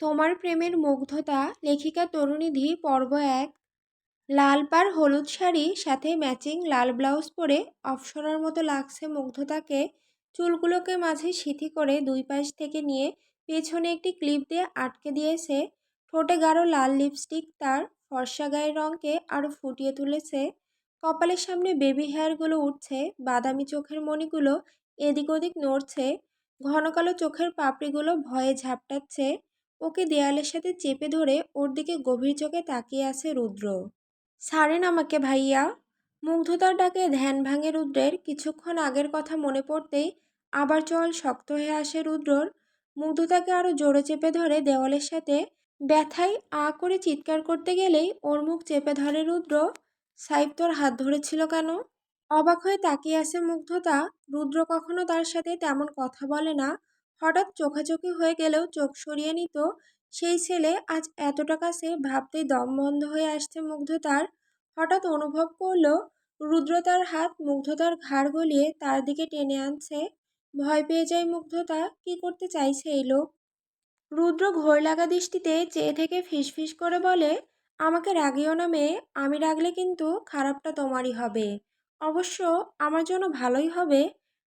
তোমার প্রেমের মুগ্ধতা লেখিকা তরুণীধি পর্ব এক। লাল পার হলুদ শাড়ি, সাথে ম্যাচিং লাল ব্লাউজ পরে অপসরার মতো লাগছে মুগ্ধতাকে। চুলগুলোকে মাঝে সিথি করে দুই পাশ থেকে নিয়ে পেছনে একটি ক্লিপ দিয়ে আটকে দিয়েছে। ঠোঁটে গাঢ় লাল লিপস্টিক তার ফর্সা গায়ের রঙকে আরও ফুটিয়ে তুলেছে। কপালের সামনে বেবি হেয়ারগুলো উঠছে, বাদামি চোখের মণিগুলো এদিক ওদিক নড়ছে। ঘন কালো চোখের পাপড়িগুলো ভয়ে ঝাপটাচ্ছে। ওকে দেয়ালের সাথে চেপে ধরে ওর দিকে গভীর চোখে তাকিয়ে আছে রুদ্র। ছাড়েন আমাকে ভাইয়া। মুগ্ধতার ডাকে ধ্যান ভাঙে রুদ্রের। কিছুক্ষণ আগের কথা মনে পড়তেই আবার চল শক্ত হয়ে আসে রুদ্রর। মুগ্ধতাকে আরও জোরে চেপে ধরে দেওয়ালের সাথে ব্যথায় আ করে চিৎকার করতে গেলেই ওর মুখ চেপে ধরে রুদ্র। সাইব তোর হাত ধরেছিল কেন? অবাক হয়ে তাকিয়ে আছে মুগ্ধতা। রুদ্র কখনো তার সাথে তেমন কথা বলে না। হঠাৎ চোখাচোখি হয়ে গেলেও চোখ সরিয়ে নিত, সেই ছেলে আজ এতটা কাছে ভাবতেই দম বন্ধ হয়ে আসছে মুগ্ধতার। হঠাৎ অনুভব করল, রুদ্র তার হাত মুগ্ধতার ঘাড় গলিয়ে তার দিকে টেনে আনছে। ভয় পেয়ে যায় মুগ্ধতা, কি করতে চাইছে এই লোক? রুদ্র ঘোর লাগা দৃষ্টিতে চেয়ে থেকে ফিসফিস করে বলে, আমাকে রাগিও না মেয়ে, আমি রাগলে কিন্তু খারাপটা তোমারই হবে। অবশ্য আমার জন্য ভালোই হবে।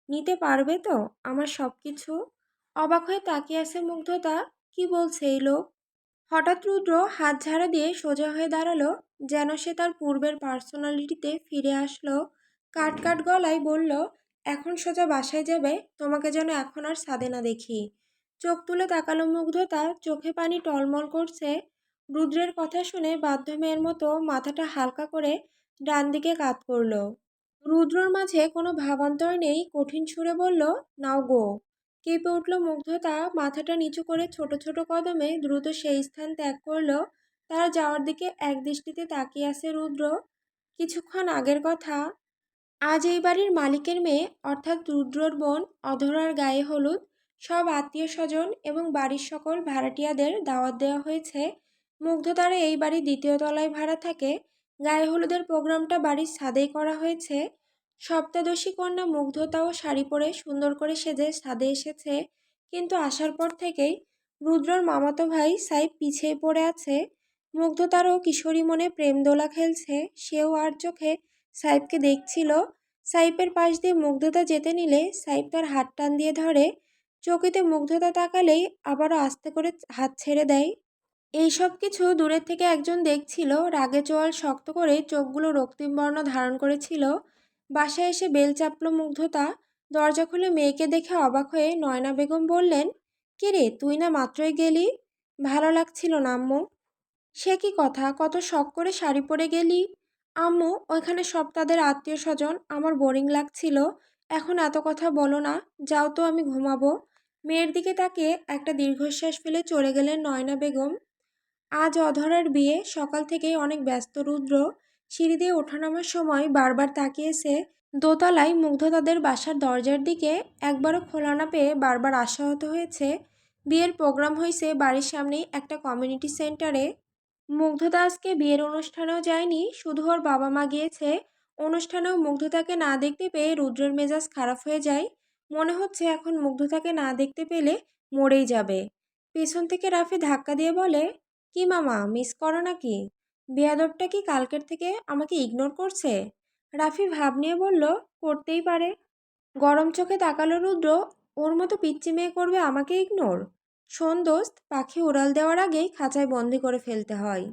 নিতে পারবে তো আমার সব কিছু অবাক হয়ে তাকিয়ে আছে মুগ্ধতা, কি বলছে এই লোক? হঠাৎ রুদ্র হাত ঝাড়া দিয়ে সোজা হয়ে দাঁড়াল, যেন সে তার পূর্বের পার্সোনালিটিতে ফিরে আসলো। কাট কাট গলায় বলল, এখন সোজা বাসায় যাবে, তোমাকে যেন এখন আর সাদে না দেখি। চোখ তুলে তাকালো মুগ্ধতা, চোখে পানি টলমল করছে। রুদ্রের কথা শুনে বাধ্য মেয়ের মতো মাথাটা হালকা করে ডান দিকে কাত করল। রুদ্রর মাঝে কোনো ভাবান্তর নেই, কঠিন সুরে বলল, নাও গো। কেঁপে উঠল মুগ্ধতা। মাথাটা নিচু করে ছোট ছোট কদমে দ্রুত সেই স্থান ত্যাগ করল। তার যাওয়ার দিকে এক দৃষ্টিতে তাকিয়ে আছে রুদ্র। কিছুক্ষণ আগের কথা। আজ এই বাড়ির মালিকের মেয়ে, অর্থাৎ রুদ্রর বোন, অধরার গায়ে হলুদ। সব আত্মীয় স্বজন এবং বাড়ির সকল ভাড়াটিয়াদের দাওয়াত দেওয়া হয়েছে। মুগ্ধতারা এই বাড়ির দ্বিতীয় তলায় ভাড়া থাকে। গায়ে হলুদের প্রোগ্রামটা বাড়ির ছাদেই করা হয়েছে। সপ্তাদশী কন্যা মুগ্ধতাও শাড়ি পরে সুন্দর করে সেজে ছাদে এসেছে। কিন্তু আসার পর থেকেই রুদ্রর মামাতো ভাই সাইব পিছিয়ে পড়ে আছে। মুগ্ধতারও কিশোরী মনে প্রেম দোলা খেলছে। সেও আর চোখে সাইবকে দেখছিল। সাইপের পাশ দিয়ে মুগ্ধতা যেতে নিলে সাইব তার হাত টান দিয়ে ধরে। চকিতে মুগ্ধতা তাকালেই আবারও আস্তে করে হাত ছেড়ে দেয়। এই সব কিছু দূরের থেকে একজন দেখছিল। রাগে চোয়াল শক্ত করে চোখগুলো রক্তিম বর্ণ ধারণ করেছিল। বাসায় এসে বেল চাপল মুগ্ধতা। দরজা খুলে মেয়েকে দেখে অবাক হয়ে নয়না বেগম বললেন, কে রে, তুই না মাত্রই গেলি? ভালো লাগছিল না, আম্মু। সে কি কথা? কত শখ করে শাড়ি পরে গেলি? আম্মু, ওইখানে সব তাদের আত্মীয় স্বজন আমার বোরিং লাগছিল। এখন এত কথা বলো না, যাও তো আমি ঘুমাবো। মেয়ের দিকে তাকে একটা দীর্ঘশ্বাস ফেলে চলে গেলেন নয়না বেগম। আজ অধরার বিয়ে, সকাল থেকেই অনেক ব্যস্ত, রুদ্র। সিঁড়ি দিয়ে ওঠানামার সময় বারবার তাকিয়েছে দোতলায় মুগ্ধ তাদের বাসার দরজার দিকে একবারও খোলা না পেয়ে বারবার আশাহত হয়েছে। বিয়ের প্রোগ্রাম হয়েছে বাড়ির সামনেই একটা কমিউনিটি সেন্টারে। মুগ্ধতা আজকে বিয়ের অনুষ্ঠানেও যায়নি, শুধু ওর বাবা মা গিয়েছে। অনুষ্ঠানেও মুগ্ধতাকে না দেখতে পেয়ে রুদ্রের মেজাজ খারাপ হয়ে যায়। মনে হচ্ছে এখন মুগ্ধতাকে না দেখতে পেলে মরেই যাবে। পেছন থেকে রাফি ধাক্কা দিয়ে বলে, কি মামা, মিস করো নাকি? বেয়াদবটা কি কালকের থেকে আমাকে ইগনোর করছে? রাফি ভাব নিয়ে বলল, করতেই পারে। গরম চোখে তাকালো রুদ্র, ওর মতো পিচ্চি মেয়ে করবে আমাকে ইগনোর শোন দোস্ত, পাখি ওড়াল দেওয়ার আগেই খাঁচায় বন্দি করে ফেলতে হয়।